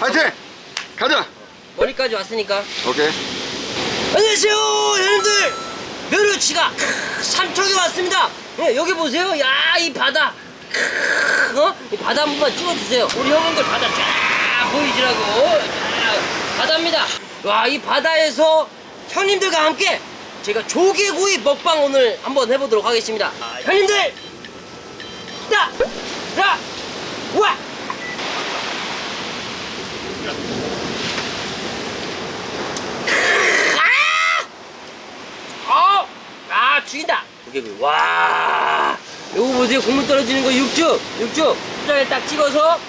화이팅! 가자! 머리까지 왔으니까. 오케이. 안녕하세요, 여러분들. 멸우치가 삼척에 왔습니다. 예, 여기 보세요. 야, 이 바다. 어? 이 바다 한 번만 찍어주세요. 우리 형님들 바다 쫙 보이시라고. 쫙 바다입니다. 와, 이 바다에서 형님들과 함께 제가 조개구이 먹방 오늘 한번 해보도록 하겠습니다. 형님들, 자, 자, 와. 어! 아, 죽인다! 조개구이. 와! 요거 보세요. 국물 떨어지는 거 육즙! 육즙! 수장에 딱 찍어서.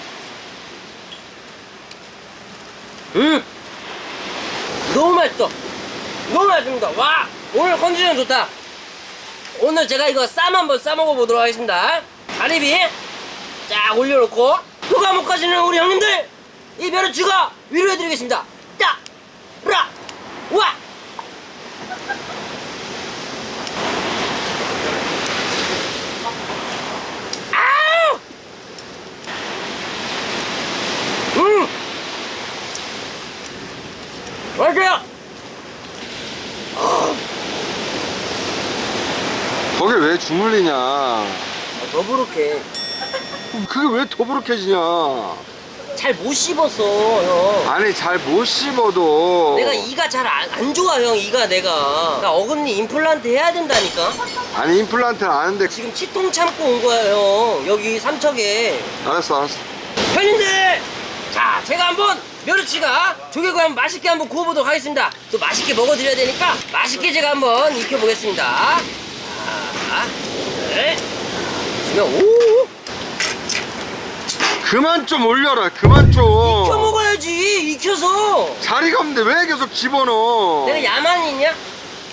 음! 너무 맛있어! 너무 맛있습니다. 와! 오늘 컨디션 좋다. 오늘 제가 이거 쌈 한번 싸먹어 보도록 하겠습니다. 가리비 쫙 올려놓고 휴가 못 가시는 우리 형님들 이 멸치가 위로해드리겠습니다. 딱! 라! 와! 아우! 음! 맛있어요! 거기 왜 주물리냐? 아, 더부룩해. 그게 왜 더부룩해지냐? 잘 못 씹었어, 형. 아니, 잘 못 씹어도. 내가 이가 잘 안 좋아, 형, 이가 내가. 나 어금니 임플란트 해야 된다니까? 아니, 임플란트는 아는데. 지금 치통 참고 온 거야, 형. 여기 삼척에. 알았어, 알았어. 형님들! 자, 제가 한번 멸치가 조개구이 한번 맛있게 한번 구워보도록 하겠습니다. 또 맛있게 먹어드려야 되니까 맛있게 제가 한번 익혀보겠습니다. 자, 네. 지금, 오! 그만 좀 올려라, 그만 좀. 익혀 먹어야지, 익혀서. 자리가 없는데 왜 계속 집어넣어? 내가 야만이 있냐?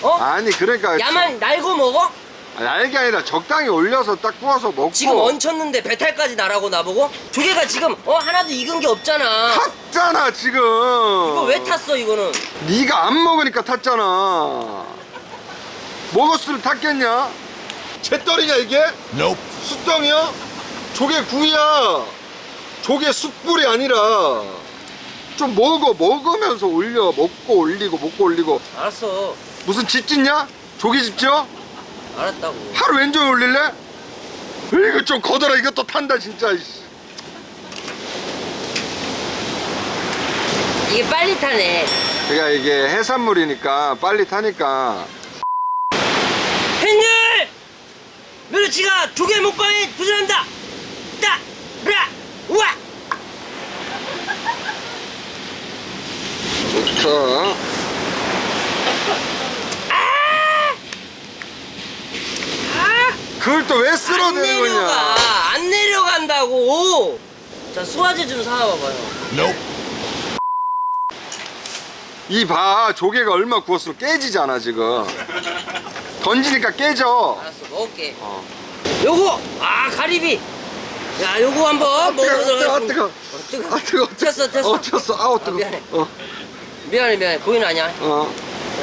어? 아니, 그러니까. 야만 날고 먹어? 아니, 알게 아니라 적당히 올려서 딱 구워서 먹고. 지금 얹혔는데 배탈까지 나라고 나보고? 조개가 지금 어 하나도 익은 게 없잖아. 탔잖아, 지금. 이거 왜 탔어 이거는? 네가 안 먹으니까 탔잖아. 먹었으면 탔겠냐? 채떨이냐 이게? 숯덩이야? 조개 구이야. 조개 숯불이 아니라 좀 먹어 먹으면서 올려 먹고 올리고 먹고 올리고 알았어. 무슨 집 짓냐? 조개 집 지어? 알았다고. 하루 왼쪽에 올릴래? 이거 좀 거더라 이것도 탄다 진짜 이씨. 이게 빨리 타네. 그러니까 이게 해산물이니까 빨리 타니까 팬들! 멸치가 조개 먹방에 도전한다. 따, 라, 우와. 좋다 아! 아! 그걸 또 왜 안 쓸어대는 거냐 내려가. 안 내려간다고. 자 소화제 좀 사와봐봐요. 이봐 조개가 얼마 구웠으면 깨지잖아 지금 던지니까 깨져 알았어 먹을게. 어. 요거 아 가리비. 야 요거 한번 먹어보도록 뜨거, 하겠습니다. 뜨거. 어, 뜨거. 아 뜨거 쳤어, 쳤어. 어 쳤어 아우 뜨거 미안해. 어, 미안해 미안해 보이는 아니야. 어.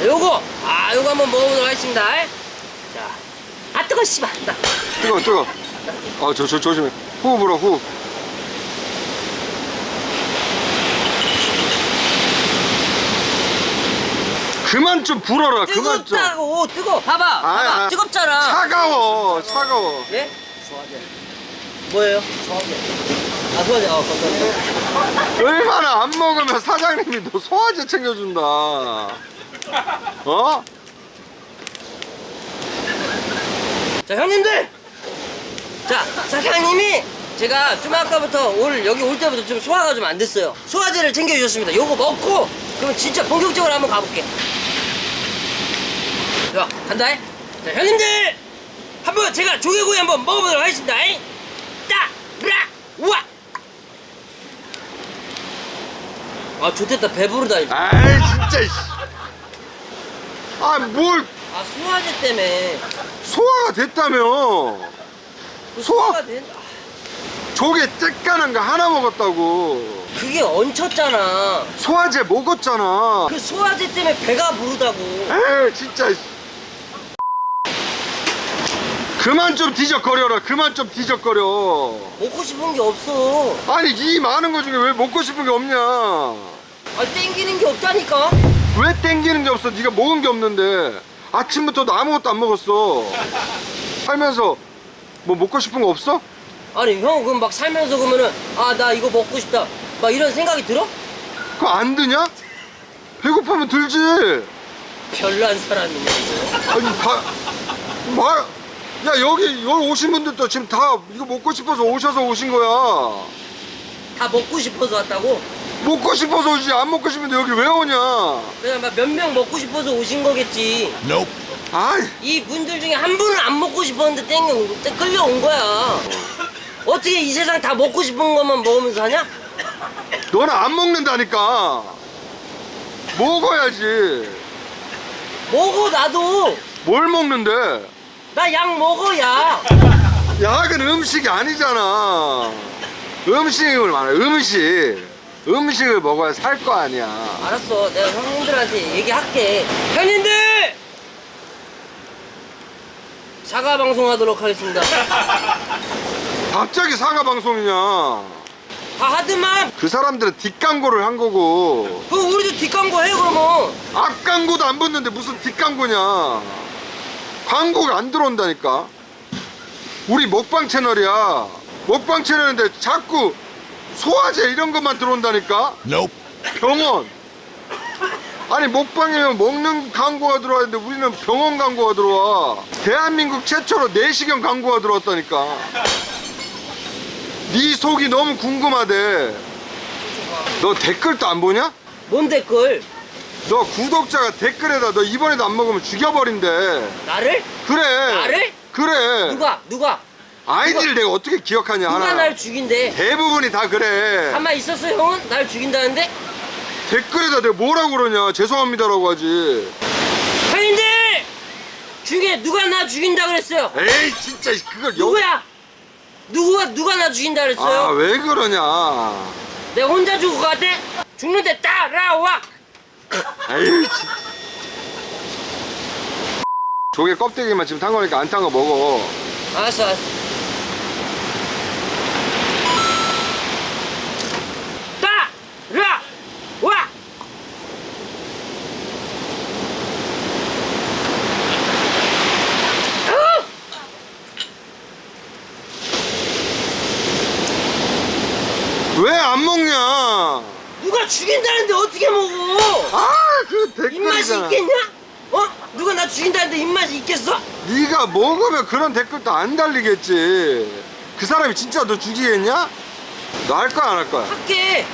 요거 아 요거 한번 먹어보도록 하겠습니다. 자, 아 뜨거 씨발 나. 뜨거 뜨거 어저 저 조심해 후 불어 후 그만 좀 불어라 그만 좀 뜨겁다고 뜨거. 봐봐 봐봐 아, 아. 뜨겁잖아. 차가워 차가워 예? 소화제. 뭐예요? 소화제. 아 소화제. 어 감사합니다. 얼마나 안 먹으면 사장님이 너 소화제 챙겨준다 어? 자 형님들. 자 사장님이 제가 좀 아까부터 오늘 여기 올 때부터 좀 소화가 좀 안 됐어요. 소화제를 챙겨주셨습니다. 요거 먹고 그러면 진짜 본격적으로 한번 가볼게. 자 간다. 자 형님들 한번 제가 조개구이 한번 먹어보도록 하겠습니다. 따라 우와. 아 좋겠다 배부르다. 이거. 아이 진짜 이씨. 아뭘 아 소화제 때문에 소화가 됐다며 소화 소화가 된. 아, 조개 쬐깐한 거 하나 먹었다고 그게 얹혔잖아. 소화제 먹었잖아 그 소화제 때문에 배가 부르다고. 에이 진짜. 그만 좀 뒤적거려라 그만 좀 뒤적거려 먹고 싶은 게 없어. 아니 이 많은 거 중에 왜 먹고 싶은 게 없냐 아 땡기는 게 없다니까. 왜 땡기는 게 없어 네가 먹은 게 없는데 아침부터도 아무것도 안 먹었어 살면서 뭐 먹고 싶은 거 없어? 아니 형 그럼 막 살면서 그러면은 아 나 이거 먹고 싶다. 막 이런 생각이 들어? 그거 안 드냐? 배고프면 들지 별난 사람이네. 이거. 아니 다 말, 야 여기 여기 오신 분들도 지금 다 이거 먹고 싶어서 오셔서 오신 거야 다 먹고 싶어서 왔다고? 먹고 싶어서 오지 안 먹고 싶은데 여기 왜 오냐 그냥 막 몇 명 먹고 싶어서 오신 거겠지. 아이 이 분들 중에 한 분은 안 먹고 싶었는데 땡겨 끌려온 거야. 어떻게 이 세상 다 먹고 싶은 것만 먹으면서 하냐? 너는 안 먹는다니까 먹어야지 먹어 나도. 뭘 먹는데 나 약 먹어 약. 약은 음식이 아니잖아 음식을 말해 음식 음식을 먹어야 살 거 아니야 알았어 내가 형님들한테 얘기할게. 형님들 사과 방송하도록 하겠습니다. 갑자기 사과 방송이냐 다 하드만. 그 사람들은 뒷광고를 한 거고 그 우리도 뒷광고 해 그러면. 앞광고도 안 붙는데 무슨 뒷광고냐 광고가 안 들어온다니까 우리 먹방 채널이야 먹방 채널인데 자꾸 소화제 이런 것만 들어온다니까 병원 아니 먹방이면 먹는 광고가 들어와 있는데 우리는 병원 광고가 들어와 대한민국 최초로 내시경 광고가 들어왔다니까 네 속이 너무 궁금하대 너 댓글도 안 보냐? 뭔 댓글? 너 구독자가 댓글에다 너 이번에도 안 먹으면 죽여버린대 나를? 그래 나를? 그래 누가? 누가? 아이디를 내가 어떻게 기억하냐 누가 하나 날 죽인대? 대부분이 다 그래 가만 있었어 형은? 날 죽인다는데? 댓글에다 내가 뭐라고 그러냐 죄송합니다라고 하지 형님들! 중에 누가 나 죽인다 그랬어요? 에이 진짜 그걸 여... 누구야? 누구가 누가 나 죽인다 그랬어요? 아왜 그러냐 내가 혼자 죽을 것 같아? 죽는데 따라와! 에이 진... 조개 껍데기만 지금 탄 거니까 안 탄 거 먹어 알았어 알았어 따라와! 어? 왜 안 먹냐 누가 죽인다는데 어떻게 먹어? 아그 입맛이 댓글이잖아 있겠냐? 어? 누가 나 죽인다는데 입맛이 있겠어? 네가 먹으면 그런 댓글도 안 달리겠지. 그 사람이 진짜 너 죽이겠냐? 너 할 거야 안 할 거야? 할게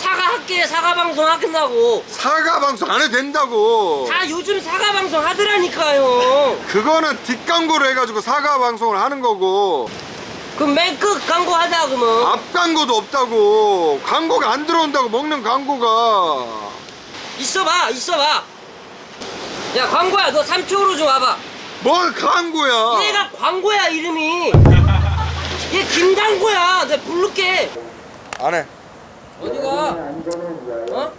사과 할게 사과 방송 하겠다고. 사과 방송 안 해도 된다고. 다 요즘 사과 방송 하더라니까요. 그거는 뒷광고를 해가지고 사과 방송을 하는 거고. 그럼 맨 끝 광고 하자 그러면. 앞 광고도 없다고. 광고가 안 들어온다고 먹는 광고가. 있어봐 있어봐 야 광고야. 너 3초로 좀 와봐. 뭘 광고야? 얘가 광고야 이름이. 얘 김광고야. 내가 부를게. 안 해. 어디가? 어?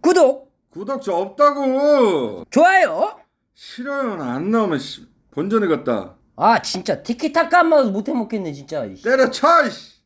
구독 구독자 없다고. 좋아요. 싫어요는 안 나오면 씨, 본전에 갔다. 아 진짜 티키타카 안 맞아서 못해 먹겠네 진짜 때려쳐 이씨.